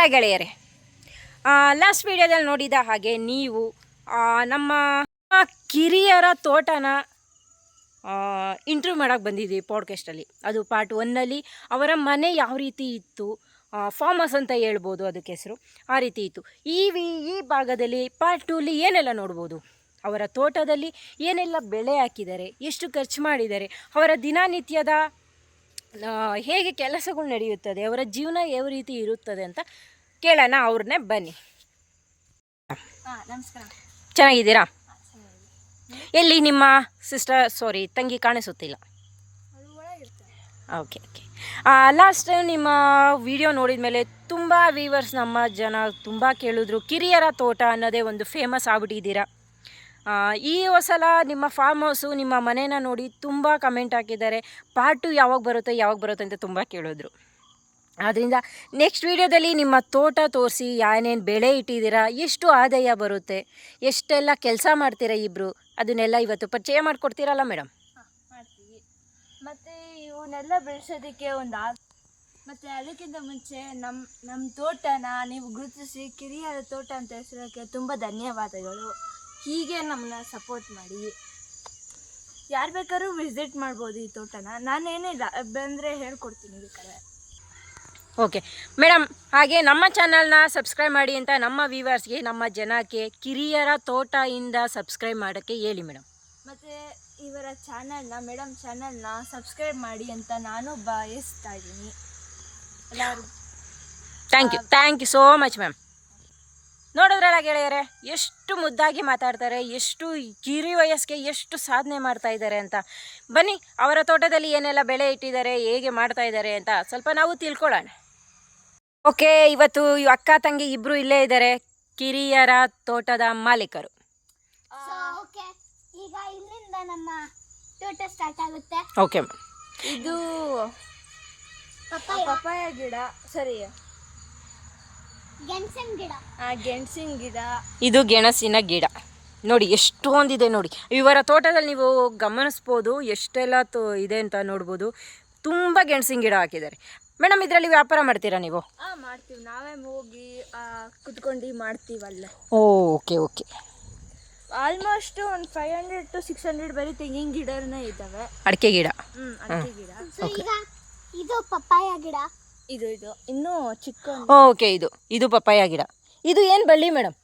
Hi ಗೆಳೆಯರೆ last ವಿಡಿಯೋದಲ್ಲಿ ನೋಡಿದ ಹಾಗೆ ನೀವು ನಮ್ಮ ಕಿರಿಯರ ತೋಟನ ಇಂಟ್ರ್ಯೂ ಮಾಡೋಕ್ಕೆ ಬಂದಿದ್ವಿ ಪಾಡ್ಕಾಸ್ಟಲ್ಲಿ ಅದು ಪಾರ್ಟ್ ಒನ್ನಲ್ಲಿ ಅವರ ಮನೆ ಯಾವ ರೀತಿ ಇತ್ತು ಫಾರ್ಮಸ್ ಅಂತ ಹೇಳ್ಬೋದು ಅದಕ್ಕೆ ಹೆಸರು. ಆ ರೀತಿ ಇತ್ತು. ಈ ವಿ, ಈ ಭಾಗದಲ್ಲಿ ಪಾರ್ಟ್ ಟೂಲಿ ಏನೆಲ್ಲ ನೋಡ್ಬೋದು? ಅವರ ತೋಟದಲ್ಲಿ ಏನೆಲ್ಲ ಬೆಳೆ ಹಾಕಿದ್ದಾರೆ? ಎಷ್ಟು ಖರ್ಚು ಮಾಡಿದ್ದಾರೆ? ಅವರ ದಿನನಿತ್ಯದ ಹೇಗೆ ಕೆಲಸಗಳು ನಡೆಯುತ್ತದೆ? ಅವರ ಜೀವನ ಯಾವ ರೀತಿ ಇರುತ್ತದೆ ಅಂತ ಕೇಳೋಣ ಅವ್ರನ್ನೇ ಬನ್ನಿ. ಚೆನ್ನಾಗಿದ್ದೀರಾ? ಎಲ್ಲಿ ನಿಮ್ಮ ಸಿಸ್ಟರ್ ಸಾರಿ ತಂಗಿ ಕಾಣಿಸುತ್ತಿಲ್ಲ. ಓಕೆ ಓಕೆ ಲಾಸ್ಟ್ ಟೈಮ್ ನಿಮ್ಮ ವಿಡಿಯೋ ನೋಡಿದ ಮೇಲೆ ತುಂಬ ವೀವರ್ಸ್ ನಮ್ಮ ಜನ ತುಂಬ ಕೇಳಿದ್ರು ಕಿರಿಯರ ತೋಟ ಅನ್ನೋದೇ ಒಂದು ಫೇಮಸ್ ಆಗ್ಬಿಟ್ಟಿದ್ದೀರಾ? ಈ ಸಲ ನಿಮ್ಮ ಫಾರ್ಮ್ ಹೌಸು ನಿಮ್ಮ ಮನೇನ ನೋಡಿ ತುಂಬ ಕಮೆಂಟ್ ಹಾಕಿದ್ದಾರೆ. ಪಾರ್ಟ್ ಯಾವಾಗ ಬರುತ್ತೆ ಯಾವಾಗ ಬರುತ್ತೆ ಅಂತ ತುಂಬ ಕೇಳಿದ್ರು. ಆದ್ದರಿಂದ ನೆಕ್ಸ್ಟ್ ವೀಡಿಯೋದಲ್ಲಿ ನಿಮ್ಮ ತೋಟ ತೋರಿಸಿ ಏನೇನು ಬೆಳೆ ಇಟ್ಟಿದ್ದೀರಾ, ಎಷ್ಟು ಆದಾಯ ಬರುತ್ತೆ, ಎಷ್ಟೆಲ್ಲ ಕೆಲಸ ಮಾಡ್ತೀರಾ ಇಬ್ಬರು ಅದನ್ನೆಲ್ಲ ಇವತ್ತು ಪರಿಚಯ ಮಾಡಿಕೊಡ್ತೀರಲ್ಲ ಮೇಡಮ್ ಮಾಡ್ತೀವಿ. ಮತ್ತೆ ಇವನ್ನೆಲ್ಲ ಬೆಳೆಸೋದಕ್ಕೆ ಒಂದು ಆ ಮತ್ತೆ ಅದಕ್ಕಿಂತ ಮುಂಚೆ ನಮ್ಮ ನಮ್ಮ ತೋಟನ ನೀವು ಗುರುತಿಸಿ, ಕಿರಿಯರ ತೋಟ ಅಂತ ಹೆಸರೋಕ್ಕೆ ತುಂಬ ಧನ್ಯವಾದಗಳು. ಹೀಗೆ ನಮ್ಮನ್ನ ಸಪೋರ್ಟ್ ಮಾಡಿ. ಯಾರು ಬೇಕಾದ್ರೂ ವಿಸಿಟ್ ಮಾಡ್ಬೋದು ಈ ತೋಟನ. ನಾನೇನಿಲ್ಲ ಬಂದರೆ ಹೇಳ್ಕೊಡ್ತೀನಿ ಬೇಕಾದ್ರೆ ಓಕೆ. ಮೇಡಮ್ ಹಾಗೆ ನಮ್ಮ ಚಾನಲ್ನ ಸಬ್ಸ್ಕ್ರೈಬ್ ಮಾಡಿ ಅಂತ ನಮ್ಮ ವ್ಯೂವರ್ಸ್ಗೆ ನಮ್ಮ ಜನಕ್ಕೆ ಕಿರಿಯರ ತೋಟ ಇಂದ ಸಬ್ಸ್ಕ್ರೈಬ್ ಮಾಡೋಕ್ಕೆ ಹೇಳಿ ಮೇಡಮ್. ಮತ್ತು ಇವರ ಚಾನಲ್ನ ಮೇಡಮ್ ಚಾನಲ್ನ ಸಬ್ಸ್ಕ್ರೈಬ್ ಮಾಡಿ ಅಂತ ನಾನು ಬಯಸ್ತಾ ಇದ್ದೀನಿ. ಎಲ್ಲರೂ thank you thank you so much ma'am. ನೋಡಿದ್ರಲ್ಲ ಗೆಳೆಯರೆ ಎಷ್ಟು ಮುದ್ದಾಗಿ ಮಾತಾಡ್ತಾರೆ ಎಷ್ಟು ಕಿರಿ ವಯಸ್ಸಿಗೆ ಎಷ್ಟು ಸಾಧನೆ ಮಾಡ್ತಾ ಇದ್ದಾರೆ ಅಂತ. ಬನ್ನಿ ಅವರ ತೋಟದಲ್ಲಿ ಏನೆಲ್ಲ ಬೆಳೆ ಇಟ್ಟಿದ್ದಾರೆ ಹೇಗೆ ಮಾಡ್ತಾ ಇದ್ದಾರೆ ಅಂತ ಸ್ವಲ್ಪ ನಾವು ತಿಳ್ಕೊಳ್ಳೋಣ. ಓಕೆ ಇವತ್ತು ಅಕ್ಕ ತಂಗಿ ಇಬ್ರು ಇಲ್ಲೇ ಇದ್ದಾರೆ ಕಿರಿಯರ ತೋಟದ ಮಾಲೀಕರು. ಸೊ ಓಕೆ ಈಗ ಇಲ್ಲಿಂದ ನಮ್ಮ ತೋಟ ಸ್ಟಾರ್ಟ್ ಆಗುತ್ತೆ. ಓಕೆ ಮ್ಯಾಮ್ ಇದು ಪಪ್ಪಾಯ. ಪಪ್ಪಾಯ ಗಿಡ. ಸರಿ. ಗೆಣಸಿನ ಗಿಡ. ಆ ಗೆಣಸಿನ ಗಿಡ. ಇದು ಗೆಣಸಿನ ಗಿಡ. ನೋಡಿ ಎಷ್ಟೊಂದಿದೆ ನೋಡಿ. ಇವರ ತೋಟದಲ್ಲಿ ನೀವು ಗಮನಿಸ್ಬೋದು ಎಷ್ಟೆಲ್ಲ ತೋ ಇದೆ ಅಂತ ನೋಡ್ಬೋದು. ತುಂಬ ಗೆಣಸಿನ ಗಿಡ ಹಾಕಿದ್ದಾರೆ. ಮೇಡಮ್ ಇದರಲ್ಲಿ ವ್ಯಾಪಾರ ಮಾಡ್ತೀರಾ ನೀವು? ಆ ಮಾಡ್ತೀವಿ. ನಾವೇ ಹೋಗಿ ಕುತ್ಕೊಂಡು ಮಾಡ್ತೀವಲ್ಲ. Okay okay. ಆಲ್ಮೋಸ್ಟ್ ಒಂದು five hundred to six hundred ಬರೀ ತೆಂಗಿನ ಗಿಡನೇ ಇದ್ದಾವೆ. ಅಡಿಕೆ ಗಿಡ? ಹ್ಮ್ ಅಡಿಕೆ ಗಿಡ. ಇದು ಪಪ್ಪಾಯ ಗಿಡ? ಇದು ಇದು. ಇನ್ನು ಚಿಕ್ಕ ಒಂದು. ಓಕೆ ಇದು. ಇದು ಪಪ್ಪಾಯ ಗಿಡ. ಇದು ಏನು ಬಳ್ಳಿ ಮೇಡಮ್?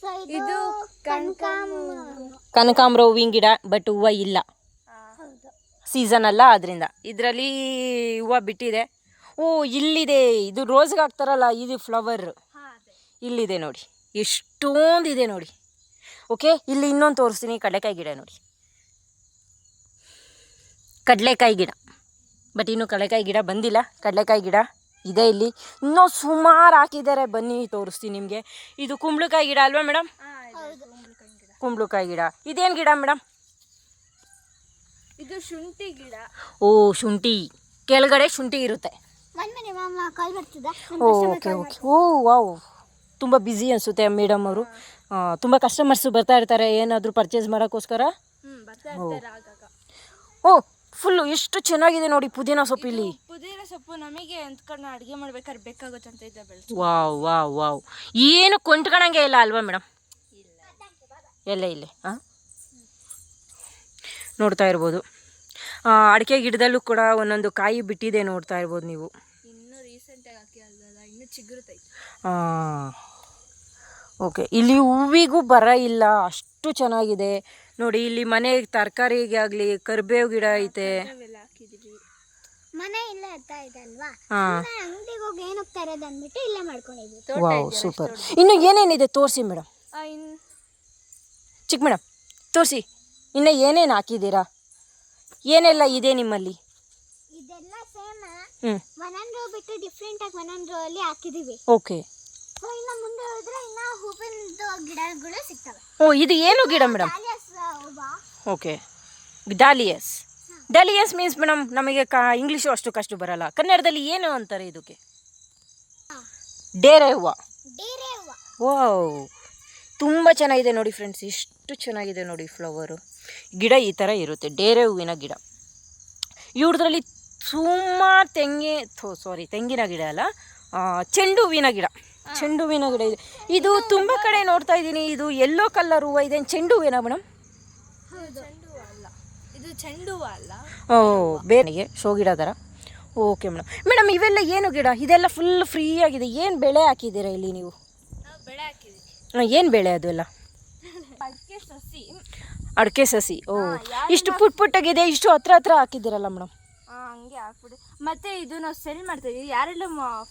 ಸೊ ಇದು ಕನಕಾಂಬ್ರ ಹೂವಿನ ಗಿಡ ಬಟ್ ಹೂವ ಇಲ್ಲ. ಸೀಸನ್ ಅಲ್ಲ ಆದ್ರಿಂದ. ಇದರಲ್ಲಿ ಹೂವು ಬಿಟ್ಟಿದೆ. ಓ ಇಲ್ಲಿದೆ. ಇದು ರೋಸ್ಗೆ ಹಾಕ್ತಾರಲ್ಲ ಇದು ಫ್ಲವರ್ ಇಲ್ಲಿದೆ ನೋಡಿ. ಎಷ್ಟೊಂದಿದೆ ನೋಡಿ. ಓಕೆ ಇಲ್ಲಿ ಇನ್ನೊಂದು ತೋರಿಸ್ತೀನಿ ಕಡಲೆಕಾಯಿ ಗಿಡ ನೋಡಿ. ಕಡಲೆಕಾಯಿ ಗಿಡ. ಬಟ್ ಇನ್ನು ಕಡಲೆಕಾಯಿ ಗಿಡ ಬಂದಿಲ್ಲ. ಕಡಲೆಕಾಯಿ ಗಿಡ ಇದೆ ಇಲ್ಲಿ. ಇನ್ನೂ ಸುಮಾರು ಹಾಕಿದ್ದಾರೆ. ಬನ್ನಿ ತೋರಿಸ್ತೀನಿ ನಿಮಗೆ. ಇದು ಕುಂಬಳಕಾಯಿ ಗಿಡ ಅಲ್ವಾ ಮೇಡಮ್ ಕುಂಬಳಕಾಯಿ ಗಿಡ. ಇದೇನು ಗಿಡ ಮೇಡಮ್ ಇದು ಶುಂಠಿ ಗಿಡ. ಓ ಶುಂಠಿ. ಕೆಳಗಡೆ ಶುಂಠಿ ಇರುತ್ತೆ. ಮಾಮ ಕಾಲ್ ಬರ್ತಿದೆ ಓಕೆ ಓಕೆ. Oh wow. ತುಂಬ ಬ್ಯುಸಿ ಅನಿಸುತ್ತೆ ಮೇಡಮ್ ಅವರು. ತುಂಬ ಕಸ್ಟಮರ್ಸು ಬರ್ತಾ ಇರ್ತಾರೆ. ಏನಾದರೂ ಪರ್ಚೇಸ್ ಮಾಡೋಕ್ಕೋಸ್ಕರ? ಓ. ಫುಲ್ಲು ಎಷ್ಟು ಚೆನ್ನಾಗಿದೆ ನೋಡಿ ಪುದೀನ ಸೊಪ್ಪು ಇಲ್ಲಿ. ಪುದೀನ ಸೊಪ್ಪು ನಮಗೆ ಎಂತ್ಕೊಂಡು ಅಡುಗೆ ಮಾಡ್ಬೇಕಾದ್ರೆ ಬೇಕಾಗುತ್ತೆ ಅಂತ ಇದೆ ಬೆಳೆಸಿ. Wow wow wow. ಏನು ಕೊಂಟ್ಕೊಳಂಗೆ ಇಲ್ಲ ಅಲ್ವಾ ಮೇಡಮ್ ಎಲ್ಲ ಇಲ್ಲೇ ಹಾಂ ನೋಡ್ತಾ ಇರ್ಬೋದು. ಅಡಿಕೆ ಗಿಡದಲ್ಲೂ ಕೂಡ ಒಂದೊಂದು ಕಾಯಿ ಬಿಟ್ಟಿದೆ ನೋಡ್ತಾ ಇರ್ಬೋದು ನೀವು. ಚಿಗುರುತ್ತೈತೆ ಓಕೆ ಇಲ್ಲಿ ಹೂವಿಗೂ ಬರ ಇಲ್ಲ ಅಷ್ಟು ಚೆನ್ನಾಗಿದೆ. ನೋಡಿ ಇಲ್ಲಿ ಮನೆ ತರಕಾರಿಗೆ ಆಗಲಿ ಕರಿಬೇವು ಗಿಡ ಐತೆ. ಹಾಂ. ವಾವ್ ಸೂಪರ್ ಇನ್ನು ಏನೇನಿದೆ ತೋರಿಸಿ ಮೇಡಮ್ ಚಿಕ್ಕ ಮೇಡಮ್ ತೋರಿಸಿ. ಇನ್ನು ಏನೇನು ಹಾಕಿದ್ದೀರಾ? ಏನೆಲ್ಲ ಇದೆ ನಿಮ್ಮಲ್ಲಿ? ಇದೆಲ್ಲ ಸೇಮ್ ಹ್ಞೂ ಒಂದೊಂದು ರೋ ಬಿಟ್ಟು ಡಿಫ್ರೆಂಟ್ ಆಗಿ ಒಂದೊಂದು ರೋ ಅಲ್ಲಿ ಹಾಕಿದೀವಿ. ಓಕೆ ಸೊ ಇನ್ನು ಮುಂದೆ ಹೋದ್ರೆ ಇನ್ನ ಹೂವಿನದು ಗಿಡಗಳು ಸಿಗ್ತವೆ. ಓ ಇದು ಏನು ಗಿಡ ಮೇಡಮ್ ಡಾಲಿಯಸ್ ಹೂವ. Okay dahlias dahlias means madam ನಮಗೆ ಕ ಇಂಗ್ಲೀಷು ಅಷ್ಟು ಕಷ್ಟ ಬರಲ್ಲ. ಕನ್ನಡದಲ್ಲಿ ಏನು ಅಂತಾರೆ ಇದಕ್ಕೆ? ಡೇರೆ ಹೂವು. ಡೇರೆ ಹೂವ. ಓ ತುಂಬ ಚೆನ್ನಾಗಿದೆ ನೋಡಿ ಫ್ರೆಂಡ್ಸ್ ಎಷ್ಟು ಚೆನ್ನಾಗಿದೆ ನೋಡಿ ಫ್ಲವರು ಗಿಡ ಈ ಥರ ಇರುತ್ತೆ ಡೇರೆ ಹೂವಿನ ಗಿಡ. ಇವ್ರದ್ರಲ್ಲಿ ಸುಮಾರು ತೆಂಗಿ ಥೋ ಸಾರಿ ತೆಂಗಿನ ಗಿಡ ಅಲ್ಲ ಚೆಂಡು ಹೂವಿನ ಗಿಡ. ಚೆಂಡು ಹೂವಿನ ಗಿಡ ಇದೆ. ಇದು ತುಂಬ ಕಡೆ ನೋಡ್ತಾ ಇದ್ದೀನಿ ಇದು ಎಲ್ಲೋ ಕಲರ್ ಹೂವು ಇದೆ ಚೆಂಡು ಹೂವಿನ ಮೇಡಮ್? ಇದು ಚೆಂಡು ಅಲ್ಲ. ಓ ಬೇರೆಗೆ ಶೋ ಗಿಡ ಥರ ಓಕೆ ಮೇಡಮ್ ಮೇಡಮ್ ಇವೆಲ್ಲ ಏನು ಗಿಡ? ಇದೆಲ್ಲ ಫುಲ್ ಫ್ರೀ ಆಗಿದೆ. ಏನು ಬೆಳೆ ಹಾಕಿದ್ದೀರಾ ಇಲ್ಲಿ ನೀವು? ಬೆಳೆ ಹಾಕಿದ್ದೀವಿ. ಏನು ಬೆಳೆ ಅದು ಎಲ್ಲ? ಅಡಿಕೆ ಸಸಿ. ಓ ಇಷ್ಟು ಪುಟ್ ಪುಟ್ಟಾಗಿದೆ ಇಷ್ಟು ಹತ್ರ ಹತ್ರ ಹಾಕಿದ್ದೀರಲ್ಲ ಮೇಡಮ್? ಹಾಂ ಹಂಗೆ ಹಾಕ್ಬಿಡಿ. ಮತ್ತೆ ಇದು ನಾವು ಸೆಲ್ ಮಾಡ್ತಾ ಇದೀವಿ. ಯಾರೆಲ್ಲ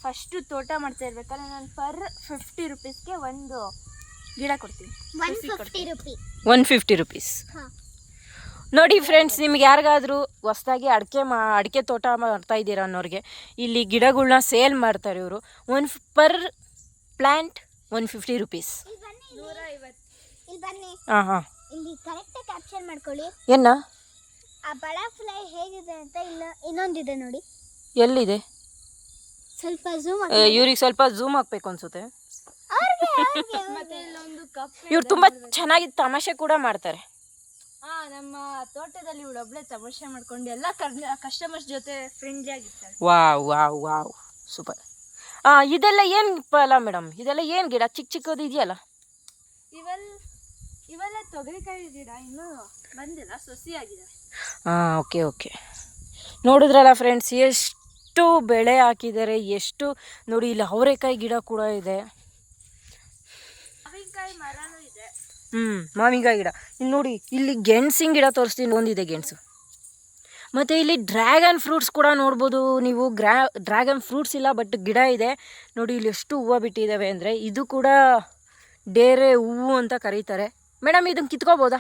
ಫಸ್ಟು ತೋಟ ಮಾಡ್ತಾ ಇರ್ಬೇಕಲ್ಲ ನಾನು ಪರ್ ಫಿಫ್ಟಿ ರುಪೀಸ್ಗೆ ಒಂದು ಗಿಡ ಕೊಡ್ತೀನಿ. One fifty rupee one fifty rupees ಹಾ. ನೋಡಿ ಫ್ರೆಂಡ್ಸ್ ನಿಮ್ಗೆ ಯಾರಿಗಾದ್ರೂ ಹೊಸ್ದಾಗಿ ಅಡಿಕೆ ಮಾ ಅಡಿಕೆ ತೋಟ ಮಾಡ್ತಾ ಇದ್ದೀರಾ ಅನ್ನೋರಿಗೆ ಇಲ್ಲಿ ಗಿಡಗಳನ್ನ ಸೇಲ್ ಮಾಡ್ತಾರೆ ಇವರು. One per plant one fifty rupees ಹಾಂ ಹಾಂ. ಇಲ್ಲಿ ಕರೆಕ್ಟಾಗಿ ಕ್ಯಾಪ್ಚರ್ ಮಾಡ್ಕೊಳ್ಳಿ. ಏನ? ಆ ಬಟರ್ಫ್ಲೈ ಹೇಗಿದೆ ಅಂತ ಇಲ್ಲ ಇನ್ನೊಂದಿದೆ ನೋಡಿ. ಎಲ್ಲಿದೆ? ಸ್ವಲ್ಪ ಝೂಮ್ ಇವ್ರಿಗೆ ಸ್ವಲ್ಪ ಝೂಮ್ ಹಾಕ್ಬೇಕು ಅನ್ಸುತ್ತೆ. ಮತ್ತೆ ಇಲ್ಲೊಂದು ಕಪ್ ಇವ್ರು ತುಂಬಾ ಚೆನ್ನಾಗಿ ತಮಾಷೆ ಕೂಡ ಮಾಡ್ತಾರೆ. ಹಾ ನಮ್ಮ ತೋಟದಲ್ಲಿ ಇವಳು ಒಬ್ಳೆ ತಮಾಷೆ ಮಾಡ್ಕೊಂಡು ಎಲ್ಲ ಕಸ್ಟಮರ್ಸ್ ಜೊತೆ ಫ್ರೆಂಡ್ಲಿ ಆಗಿರ್ತಾರೆ. Wow wow wow. ಸೂಪರ್. ಹಾಂ ಇದೆಲ್ಲ ಏನು ಫಲ ಮೇಡಮ್? ಇದೆಲ್ಲ ಏನು ಗಿಡ? ಚಿಕ್ಕ ಚಿಕ್ಕದು ಇದೆಯಲ್ಲ? ಇವೆಲ್ಲ ಇವೆಲ್ಲ ತೊಗರಿಕಾಯಿ ಗಿಡ ಇನ್ನೂ ಬಂದಿಲ್ಲ ಸೊಸಿಯಾಗಿದೆ. ಹಾಂ ಓಕೆ ಓಕೆ. ನೋಡಿದ್ರಲ್ಲ ಫ್ರೆಂಡ್ಸ್ ಎಷ್ಟು ಬೆಳೆ ಹಾಕಿದ್ದಾರೆ ಎಷ್ಟು ನೋಡಿ ಇಲ್ಲಿ ಅವರೆಕಾಯಿ ಗಿಡ ಕೂಡ ಇದೆ. ಮಾವಿನಕಾಯಿ ಮರನೂ ಇದೆ. ಹ್ಞೂ ಮಾವಿನಕಾಯಿ ಗಿಡ. ಇಲ್ಲಿ ನೋಡಿ ಇಲ್ಲಿ ಗೆಣಸಿನ ಗಿಡ ತೋರಿಸ್ತೀನಿ ಒಂದಿದೆ ಗೆಣಸು. ಮತ್ತು ಇಲ್ಲಿ ಡ್ರ್ಯಾಗನ್ ಫ್ರೂಟ್ಸ್ ಕೂಡ ನೋಡ್ಬೋದು ನೀವು. ಗ್ರಾ ಡ್ರ್ಯಾಗನ್ ಫ್ರೂಟ್ಸ್ ಇಲ್ಲ ಬಟ್ ಗಿಡ ಇದೆ. ನೋಡಿ ಇಲ್ಲಿ ಎಷ್ಟು ಹೂವು ಬಿಟ್ಟಿದ್ದಾವೆ ಅಂದರೆ ಇದು ಕೂಡ ಡೇರೆ ಹೂವು ಅಂತ ಕರೀತಾರೆ. ಮೇಡಮ್ ಇದನ್ನು ಕಿತ್ಕೋಬೋದಾ?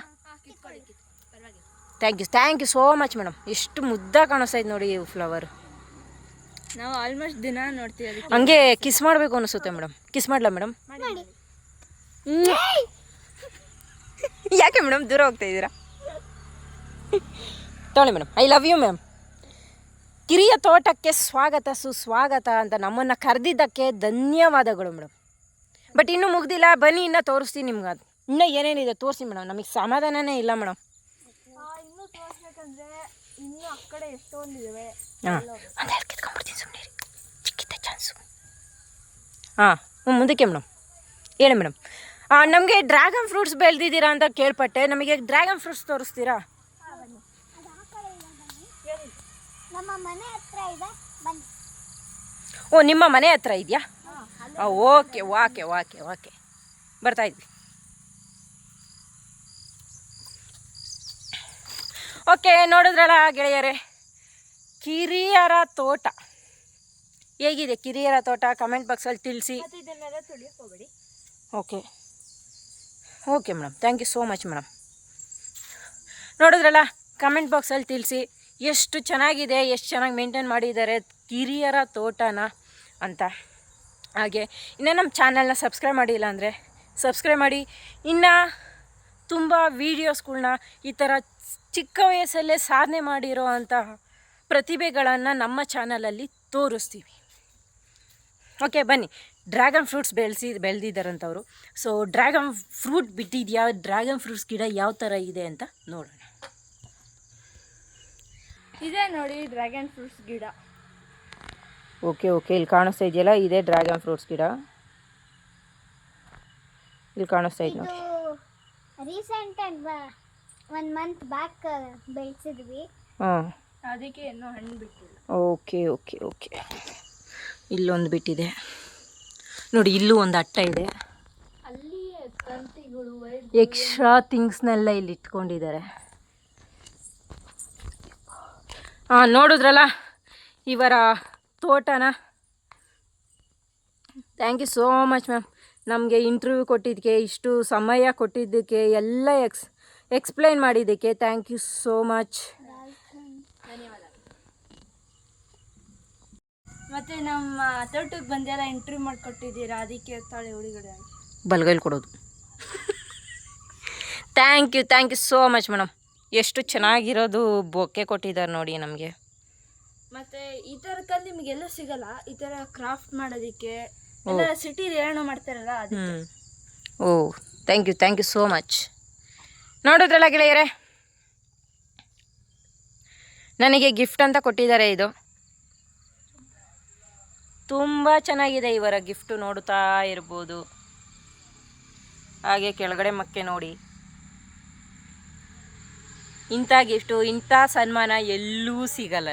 Thank you thank you so much madam. ಎಷ್ಟು ಮುದ್ದ ಕಾಣಿಸ್ತಾ ಇದೆ ನೋಡಿ ಈ ಫ್ಲವರ್ ನಾವು ಆಲ್ಮೋಸ್ಟ್ ದಿನ ನೋಡ್ತೀವಿ ಅದಕ್ಕೆ. ಹಂಗೆ ಕಿಸ್ ಮಾಡಬೇಕು ಅನಿಸುತ್ತೆ ಮೇಡಮ್. ಕಿಸ್ ಮಾಡಲಾ ಮೇಡಮ್? ಮಾಡಿ. ಯಾಕೆ ಮೇಡಮ್ ದೂರ ಹೋಗ್ತಾ ಇದ್ದೀರಾ? ತೊಗೊಳ್ಳಿ madam I love you ma'am ಕಿರಿಯ ತೋಟಕ್ಕೆ ಸ್ವಾಗತ ಸುಸ್ವಾಗತ ಅಂತ ನಮ್ಮನ್ನು ಕರೆದಿದ್ದಕ್ಕೆ ಧನ್ಯವಾದಗಳು ಮೇಡಮ್. ಬಟ್ ಇನ್ನೂ ಮುಗ್ದಿಲ್ಲ ಬನ್ನಿ ಇನ್ನೂ ತೋರಿಸ್ತೀನಿ ನಿಮ್ಗೆ ಅದು. ಇನ್ನೂ ಏನೇನಿದೆ ತೋರಿಸಿ ಮೇಡಮ್ ನಮಗೆ ಸಮಾಧಾನನೇ ಇಲ್ಲ ಮೇಡಮ್. ಇನ್ನೂ ತೋರಿಸ್ಬೇಕಂದ್ರೆ ಇನ್ನೂ ಆ ಕಡೆ ಎಷ್ಟೊಂದಿವೆ ಹಾಂ. ಒಂದು ಎರಡು ಕಿತ್ಕೊಂಡ್ಬಿಡ್ತೀನಿ ಸುಮ್ಮನೆ ಚಿಕ್ಕಿದ್ದ ಚಾನ್ಸು. ಹಾಂ ಹ್ಞೂ ಮುಂದಕ್ಕೆ ಮೇಡಮ್. ಹೇಳಿ ಮೇಡಮ್. ನಮಗೆ ಡ್ರ್ಯಾಗನ್ ಫ್ರೂಟ್ಸ್ ಬೆಳೆದಿದ್ದೀರಾ ಅಂತ ಕೇಳ್ಪಟ್ಟೆ. ನಮಗೆ ಡ್ರ್ಯಾಗನ್ ಫ್ರೂಟ್ಸ್ ತೋರಿಸ್ತೀರಾ? ನಮ್ಮ ಮನೆ ಹತ್ರ ಇದೆ. ಬನ್ನಿ. ಓ ನಿಮ್ಮ ಮನೆ ಹತ್ರ ಇದೆಯಾ? Okay okay okay okay. ಬರ್ತಾ ಇದ್ವಿ. ಓಕೆ ನೋಡಿದ್ರಲ್ಲ ಗೆಳೆಯರೇ? ಕಿರಿಯರ ತೋಟ. ಹೇಗಿದೆ ಕಿರಿಯರ ತೋಟ? ಕಮೆಂಟ್ ಬಾಕ್ಸಲ್ಲಿ ತಿಳಿಸಿ. Okay. Okay madam thank you so much madam ನೋಡಿದ್ರಲ್ಲ ಕಮೆಂಟ್ ಬಾಕ್ಸಲ್ಲಿ ತಿಳಿಸಿ. ಎಷ್ಟು ಚೆನ್ನಾಗಿದೆ ಎಷ್ಟು ಚೆನ್ನಾಗಿ ಮೇಂಟೈನ್ ಮಾಡಿದ್ದಾರೆ ಕಿರಿಯರ ತೋಟನ ಅಂತ. ಹಾಗೆ ಇನ್ನು ನಮ್ಮ ಚಾನಲ್ನ ಸಬ್ಸ್ಕ್ರೈಬ್ ಮಾಡಿಲ್ಲ ಅಂದರೆ ಸಬ್ಸ್ಕ್ರೈಬ್ ಮಾಡಿ. ಇನ್ನು ತುಂಬ ವೀಡಿಯೋಸ್ಗಳನ್ನ ಈ ಥರ ಚಿಕ್ಕ ವಯಸ್ಸಲ್ಲೇ ಸಾಧನೆ ಮಾಡಿರೋ ಅಂತಹ ಪ್ರತಿಭೆಗಳನ್ನು ನಮ್ಮ ಚಾನಲಲ್ಲಿ ತೋರಿಸ್ತೀವಿ. ಓಕೆ ಬನ್ನಿ. ಡ್ರ್ಯಾಗನ್ ಫ್ರೂಟ್ಸ್ ಬೆಳೆಸಿ ಬೆಳೆದಿದ್ದಾರಂಥವ್ರು ಸೊ ಡ್ರ್ಯಾಗನ್ ಫ್ರೂಟ್ ಬಿಟ್ಟಿದೆಯಾ? ಡ್ರ್ಯಾಗನ್ ಫ್ರೂಟ್ಸ್ ಗಿಡ ಯಾವ ಥರ ಇದೆ ಅಂತ ನೋಡೋಣ. ಇದೆ ನೋಡಿ ಡ್ರ್ಯಾಗನ್ ಫ್ರೂಟ್ಸ್ ಗಿಡ. ಓಕೆ ಓಕೆ ಇಲ್ಲಿ ಕಾಣಿಸ್ತಾ ಇದೆಯಲ್ಲ ಇದೆ ಡ್ರ್ಯಾಗನ್ ಫ್ರೂಟ್ಸ್ ಗಿಡ. ಇಲ್ಲಿ ಕಾಣಿಸ್ತಾ ಇದೆ ನೋಡಿ. ರೀಸೆಂಟ್ ಒನ್ ಮಂತ್ ಬ್ಯಾಕ್ ಬೆಳೆಸಿದ್ವಿ. ಹಾಂ. ಅದಕ್ಕೆ ಇನ್ನೂ ಹಣ್ಣು ಬಿಟ್ಟಿಲ್ಲ. Okay okay okay. ಇಲ್ಲೊಂದು ಬಿಟ್ಟಿದೆ. ನೋಡಿ ಇಲ್ಲೂ ಒಂದು ಅಟ್ಟ ಇದೆ. ಅಲ್ಲಿ ತಂತಿಗಳು ಎಕ್ಸ್ಟ್ರಾ ಥಿಂಗ್ಸ್ನೆಲ್ಲ ಇಲ್ಲಿ ಇಟ್ಕೊಂಡಿದ್ದಾರೆ. ಹಾಂ ನೋಡಿದ್ರಲ್ಲ? ಇವರ ತೋಟನ? Thank you so much ma'am ನಮಗೆ ಇಂಟರ್ವ್ಯೂ ಕೊಟ್ಟಿದ್ದಕ್ಕೆ ಇಷ್ಟು ಸಮಯ ಕೊಟ್ಟಿದ್ದಕ್ಕೆ ಎಲ್ಲ ಎಕ್ಸ್ ಎಕ್ಸ್ಪ್ಲೈನ್ ಮಾಡಿದ್ದಕ್ಕೆ. ಥ್ಯಾಂಕ್ ಯು ಸೋ ಮಚ್ ಧನ್ಯವಾದ ಮತ್ತೆ ನಮ್ಮ ತೋಟಕ್ಕೆ ಬಂದೆಲ್ಲ ಇಂಟರ್ವ್ಯೂ ಮಾಡಿಕೊಟ್ಟಿದ್ದೀರಾ? ಅದಕ್ಕೆ ತಾಳೆ ಹುಡುಗಡೆ ಬಲ್ಗೈಲಿ ಕೊಡೋದು. Thank you thank you so much madam ಎಷ್ಟು ಚೆನ್ನಾಗಿರೋದು ಬೊಕ್ಕೆ ಕೊಟ್ಟಿದ್ದಾರೆ ನೋಡಿ ನಮಗೆ. ಮತ್ತೆ ಈ ಥರ ಕಲ್ಲು ನಿಮಗೆಲ್ಲ ಸಿಗಲ್ಲ. ಈ ಥರ ಕ್ರಾಫ್ಟ್ ಮಾಡೋದಕ್ಕೆ. ಎಲ್ಲ ಸಿಟಿಲಿ ಏನೋ ಮಾಡ್ತಾರಲ್ಲ ಅದಕ್ಕೆ. ಹ್ಞೂ ಓ thank you thank you so much ನೋಡಿದ್ರಲ್ಲ ಗೆಳೆಯರೆ? ನನಗೆ ಗಿಫ್ಟ್ ಅಂತ ಕೊಟ್ಟಿದ್ದಾರೆ ಇದು. ತುಂಬ ಚೆನ್ನಾಗಿದೆ ಇವರ ಗಿಫ್ಟು ನೋಡುತ್ತಾ ಇರ್ಬೋದು. ಹಾಗೆ ಕೆಳಗಡೆ ಮಕ್ಕೆ ನೋಡಿ. ಇಂಥ ಗಿಫ್ಟು ಇಂಥ ಸನ್ಮಾನ ಎಲ್ಲೂ ಸಿಗಲ್ಲ.